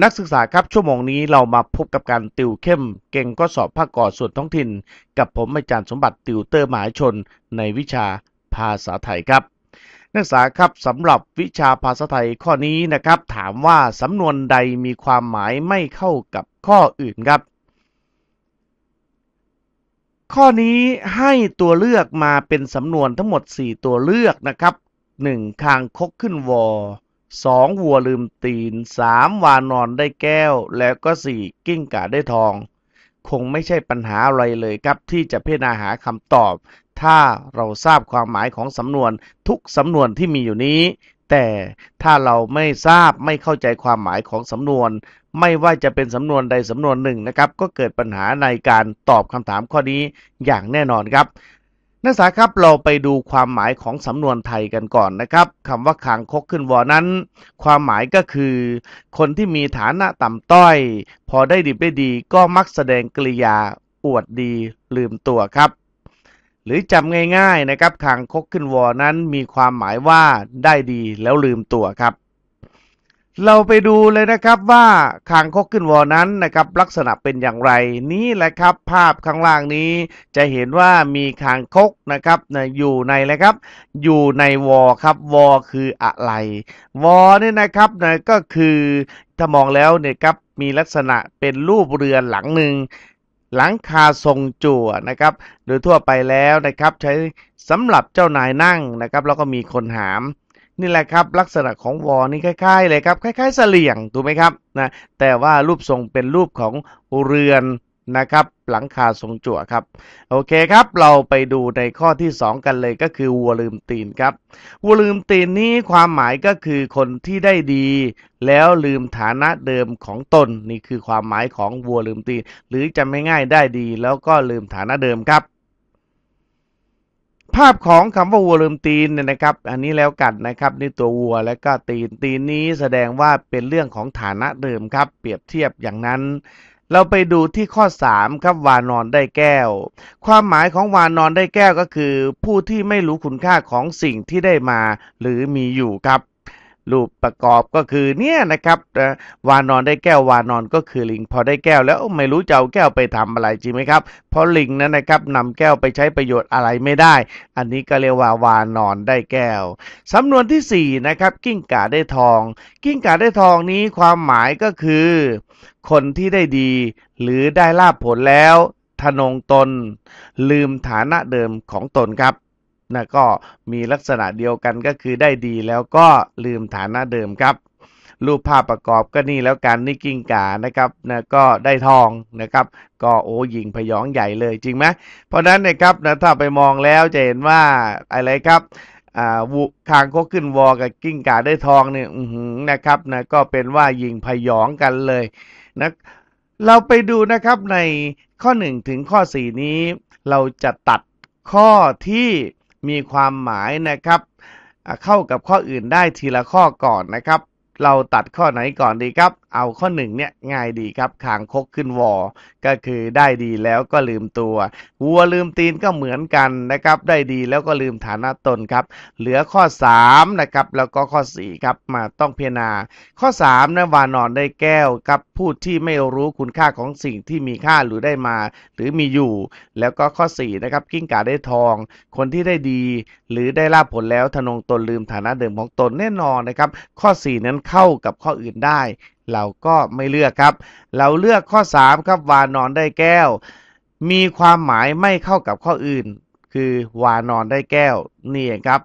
นักศึกษาครับชั่วโมงนี้เรามาพบกับการติวเข้ม เก่งก็สอบภาคก่อส่วนท้องถิ่น กับผมอาจารย์สมบัติติวเตอร์หมหาชน ในวิชาภาษาไทยครับ นักศึกษาครับสำหรับวิชาภาษาไทยข้อนี้นะครับ ถามว่าสำนวนใดมีความหมายไม่เข้ากับข้ออื่นครับ ข้อนี้ให้ตัวเลือกมาเป็นสำนวนทั้งหมด 4 ตัวเลือกนะครับ 1. คางคกขึ้นวอ 2. วัวลืมตีน 3. วานอนได้แก้ว แล้วก็ 4. กิ้งก่าได้ทอง คงไม่ใช่ปัญหาอะไรเลยครับที่จะพิจารณาหาคำตอบ ถ้าเราทราบความหมายของสำนวนทุกสำนวนที่มีอยู่นี้ แต่ถ้าเราไม่ทราบไม่เข้าใจความหมายของสำนวน ไม่ว่าจะเป็นสำนวนใดสำนวนหนึ่งนะครับ ก็เกิดปัญหาในการตอบคำถามข้อนี้อย่างแน่นอนครับ นักศึกษาครับเราไปดูความหมายของสำนวนไทยกันก่อนนะครับคำว่าคางคกขึ้นวอนั้น ความหมายก็คือ คนที่มีฐานะต่ำต้อย พอได้ดีได้ดีก็มักแสดงกริยาอวดดีลืมตัวครับ หรือจำง่ายๆนะครับคางคกขึ้นวอนั้นมีความหมายว่าได้ดีแล้วลืมตัวครับ เราไปดูเลยนะครับว่าคางคกขึ้นวอนั้นนะครับลักษณะเป็นอย่างไร นี่แหละครับภาพข้างล่างนี้จะเห็นว่ามีคางคกนะครับอยู่ในอะครับ อยู่ในวอครับวอคืออะไรวอเนี่ยนะครับนะก็คือถ้ามองแล้วเนี่ยครับมีลักษณะเป็นรูปเรือหลังหนึ่งหลังคาทรงจั่วนะครับ โดยทั่วไปแล้วนะครับ ใช้สำหรับเจ้านายนั่งนะครับ แล้วก็มีคนหาม นี่แหละครับลักษณะของวอนี่คล้ายๆเลยครับคล้ายๆเสลี่ยงถูกไหมครับนะแต่ว่ารูปทรงเป็นรูปของเรือนนะครับหลังคาทรงจั่วครับโอเคครับเราไปดูในข้อที่ 2 กันเลยก็คือวัวลืมตีนครับวัวลืมตีนนี้ความหมายก็คือคนที่ได้ดี แล้วลืมฐานะเดิมของตนนี่คือความหมายของวัวลืมตีน หรือจะไม่ง่ายได้ดี แล้วก็ลืมฐานะเดิมครับ ภาพของคำว่าวัวลืมตีนเนี่ยนะครับ อันนี้แล้วกันนะครับนี่ตัววัวแล้วก็ตีนตีนนี้แสดงว่าเป็นเรื่องของฐานะเดิมครับ เปรียบเทียบอย่างนั้น เราไปดูที่ข้อ 3 ครับวานอนได้แก้ว ความหมายของวานอนได้แก้วก็คือ ผู้ที่ไม่รู้คุณค่าของสิ่งที่ได้มา หรือมีอยู่ครับ รูปประกอบก็คือเนี่ยนะครับวานอนได้แก้ววานอนก็คือลิง พอได้แก้วแล้วไม่รู้จะเอาแก้วไปทำอะไรจริงไหมครับ เพราะลิงนั้นนะครับนำแก้วไปใช้ประโยชน์อะไรไม่ได้ อันนี้ก็เรียกว่าวานอนได้แก้วสำนวนที่สี่นะครับกิ้งก่าได้ทอง กิ้งก่าได้ทองนี้ความหมายก็คือ คนที่ได้ดี หรือได้ลาบผลแล้วทนงตน ลืมฐานะเดิมของตนครับ นะก็มีลักษณะเดียวกันก็คือได้ดีแล้วก็ลืมฐานะเดิมครับ รูปภาพประกอบก็นี่แล้วกันนี่กิ้งก่านะครับนะก็ได้ทองนะครับ ก็โอ้ยิงพยองใหญ่เลยจริงไหมเพราะฉะนั้นนะครับนะถ้าไปมองแล้วจะเห็นว่าอะไรครับอ่าวุคางคกขึ้นวอกับกิ้งก่าได้ทองเนี่ยนะครับนะก็เป็นว่ายิงพยองกันเลยนะเราไปดูนะครับในข้อ 1 ถึงข้อ 4 นี้ เราจะตัดข้อที่ มีความหมายนะครับ เข้ากับข้ออื่นได้ทีละข้อก่อนนะครับ เราตัดข้อไหนก่อนดีครับ เอาข้อหนึ่งเนี่ยง่ายดีครับคางคกขึ้นวอ ก็คือได้ดีแล้วก็ลืมตัว วัวลืมตีนก็เหมือนกันนะครับ ได้ดีแล้วก็ลืมฐานะตนครับ เหลือข้อ3นะครับแล้วก็ข้อ4ครับมาต้องพิจารณา ข้อ3นะวานอนได้แก้วครับผู้ที่ไม่รู้คุณค่าของสิ่งที่มีค่าหรือได้มา หรือมีอยู่ แล้วก็ข้อ4นะครับกิ้งก่าได้ทอง คนที่ได้ดี หรือได้ลาบผลแล้วทนงตนลืมฐานะเดิมของตนแน่นอนนะครับ ข้อ 4 นั้นเข้ากับข้ออื่นได้ เราก็ไม่เลือกครับ เราเลือกข้อ 3 ครับวานอนได้แก้ว มีความหมายไม่เข้ากับข้ออื่น คือวานอนได้แก้วนี่ครับ